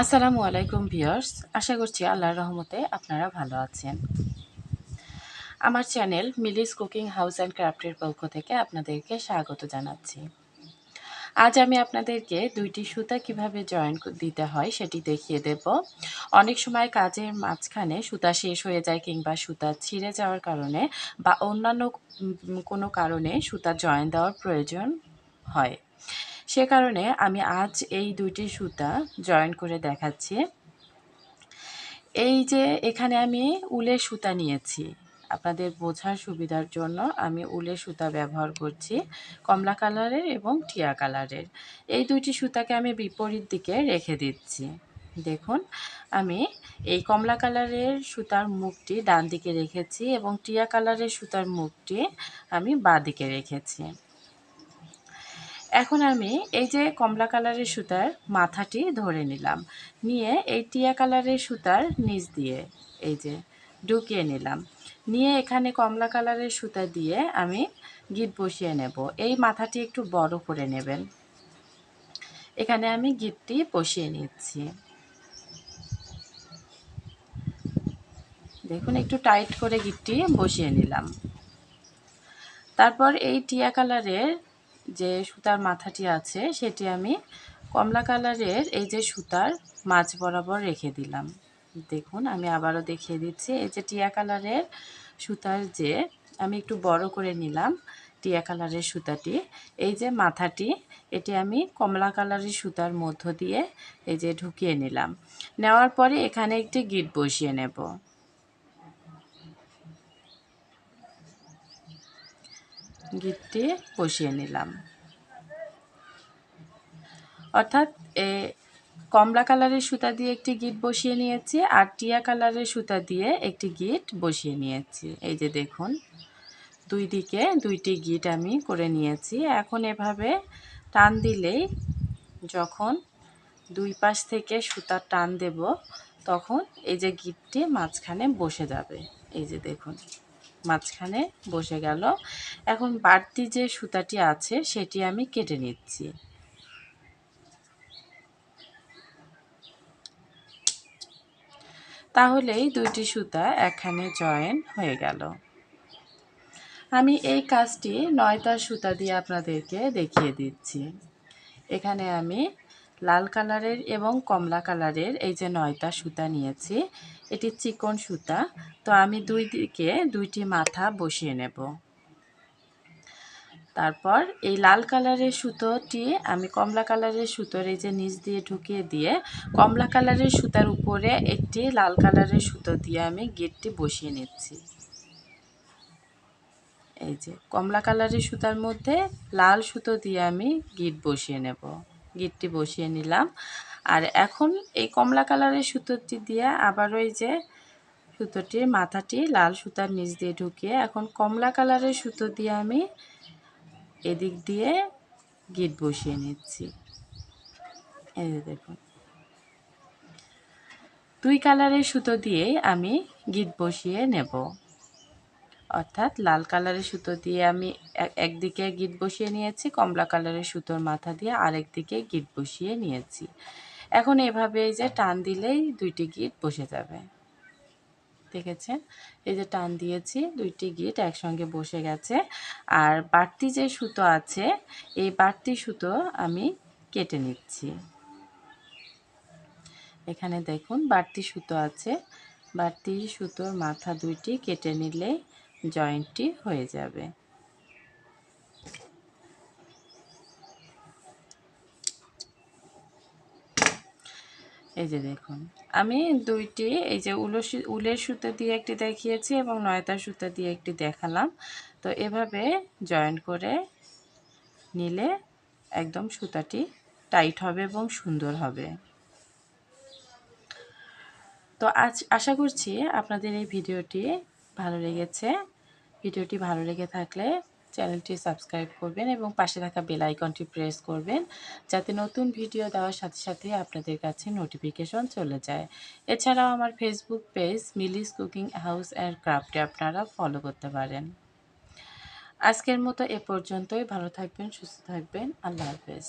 আসসালামু আলাইকুম ভিউয়ার্স, আশা করছি আল্লাহর রহমতে আপনারা ভালো আছেন। আমার channel Mili's cooking house and ক্রাফটের পক্ষ থেকে আপনাদেরকে স্বাগত জানাচ্ছি। আজ আমি আপনাদেরকে দুইটি সুতা কীভাবে জয়েন দিতে হয় সেটি দেখিয়ে দেব। অনেক সময় কাজের মাঝখানে সুতা শেষ হয়ে যায় কিংবা সুতা ছিঁড়ে যাওয়ার কারণে বা অন্যান্য কোনো কারণে সুতা জয়েন দেওয়ার প্রয়োজন হয়। সে কারণে আমি আজ এই দুইটি সুতা জয়েন করে দেখাচ্ছি। এই যে এখানে আমি উলের সুতা নিয়েছি, আপনাদের বোঝার সুবিধার জন্য আমি উলের সুতা ব্যবহার করছি, কমলা কালারের এবং টিয়া কালারের। এই দুইটি সুতাকে আমি বিপরীত দিকে রেখে দিচ্ছি। দেখুন, আমি এই কমলা কালারের সুতার মুখটি ডান দিকে রেখেছি এবং টিয়া কালারের সুতার মুখটি আমি বাঁ দিকে রেখেছি। এখন আমি এই যে কমলা কালারের সুতার মাথাটি ধরে নিলাম। নিয়ে এই টিয়া কালারের সুতার নিচ দিয়ে এই যে ঢুকিয়ে নিলাম। নিয়ে এখানে কমলা কালারের সুতা দিয়ে আমি গিট বসিয়ে নেব। এই মাথাটি একটু বড় করে নেবেন। এখানে আমি গিটটি বসিয়ে নিচ্ছি। দেখুন, একটু টাইট করে গিটটি বসিয়ে নিলাম। তারপর এই টিয়া কালারের যে সুতার মাথাটি আছে, সেটি আমি কমলা কালারের এই যে সুতার মাছ বরাবর রেখে দিলাম। দেখুন, আমি আবারও দেখিয়ে দিচ্ছি, এই যে টিয়া কালারের সুতার যে আমি একটু বড় করে নিলাম টিয়া কালারের সুতাটি, এই যে মাথাটি, এটি আমি কমলা কালারের সুতার মধ্য দিয়ে এই যে ঢুকিয়ে নিলাম। নেওয়ার পরে এখানে একটি গিট বসিয়ে নেব। গিটটি বসিয়ে নিলাম। অর্থাৎ এ কমলা কালারের সুতা দিয়ে একটি গিট বসিয়ে নিয়েছি আর টিয়া কালারের সুতা দিয়ে একটি গিট বসিয়ে নিয়েছি। এই যে দেখুন, দুই দিকে দুইটি গিট আমি করে নিয়েছি। এখন এভাবে টান দিলেই যখন দুই পাশ থেকে সুতা টান দেব, তখন এই যে গিটটি মাঝখানে বসে যাবে। এই যে দেখুন। মাঝখানে বসে গেল। এখন বাড়তি যে সুতাটি আছে, সেটি আমি কেটে নিচ্ছি। তাহলেই দুইটি সুতা এখানে জয়েন হয়ে গেল। আমি এই কাজটি নয়টা সুতা দিয়ে আপনাদেরকে দেখিয়ে দিচ্ছি। এখানে আমি লাল কালারের এবং কমলা কালারের এই যে নয়টা সুতা নিয়েছি, এটি চিকন সুতা। তো আমি দুই দিকে দুইটি মাথা বসিয়ে নেব। তারপর এই লাল কালারের সুতোটি, আমি কমলা কালারের সুতোর এই যে নিচ দিয়ে ঢুকিয়ে দিয়ে কমলা কালারের সুতার উপরে একটি লাল কালারের সুতো দিয়ে আমি গেটটি বসিয়ে নিচ্ছি। এই যে কমলা কালারের সুতার মধ্যে লাল সুতো দিয়ে আমি গিট বসিয়ে নেব। গিটটি বসিয়ে নিলাম। আর এখন এই কমলা কালারের সুতোটি দিয়ে আবার ওই যে সুতোটির মাথাটি লাল সুতার নিচ দিয়ে ঢুকিয়ে এখন কমলা কালারের সুতো দিয়ে আমি এদিক দিয়ে গিট বসিয়ে নিচ্ছি। এই দেখুন। দুই কালারের সুতো দিয়েই আমি গিট বসিয়ে নেব। অর্থাৎ লাল কালারের সুতো দিয়ে আমি একদিকে গিট বসিয়ে নিয়েছি, কমলা কালারের সুতোর মাথা দিয়ে আরেক দিকে গিট বসিয়ে নিয়েছি। এখন এভাবে এই যে টান দিলেই দুইটি গিট বসে যাবে। দেখেছেন? এই যে টান দিয়েছি, দুইটি গিট একসঙ্গে বসে গেছে। আর বাড়তি যে সুতো আছে, এই বাড়তি সুতো আমি কেটে নিচ্ছি। এখানে দেখুন, বাড়তি সুতো আছে। বাড়তি সুতোর মাথা দুইটি কেটে নিলে জয়েন্টটি হয়ে যাবে। এই যে দেখুন, আমি দুইটি, এই যে উলসি উলের সুতো দিয়ে একটি দেখিয়েছি এবং নয়তার সুতো দিয়ে একটি দেখালাম। তো এভাবে জয়েন করে নিলে একদম সুতাটি টাইট হবে এবং সুন্দর হবে। তো আজ আশা করছি আপনাদের এই ভিডিওটি ভালো লেগেছে। ভিডিওটি ভালো লেগে থাকলে চ্যানেলটি সাবস্ক্রাইব করবেন এবং পাশে থাকা বেল আইকনটি প্রেস করবেন যাতে নতুন ভিডিও দেওয়ার সাথে সাথে আপনাদের কাছে নোটিফিকেশন চলে যায়। এছাড়াও আমার Facebook page Mili's cooking house and ক্রাফটে আপনারা ফলো করতে পারেন। আজকের মতো এ পর্যন্তই। ভালো থাকবেন, সুস্থ থাকবেন। আল্লাহ হাফেজ।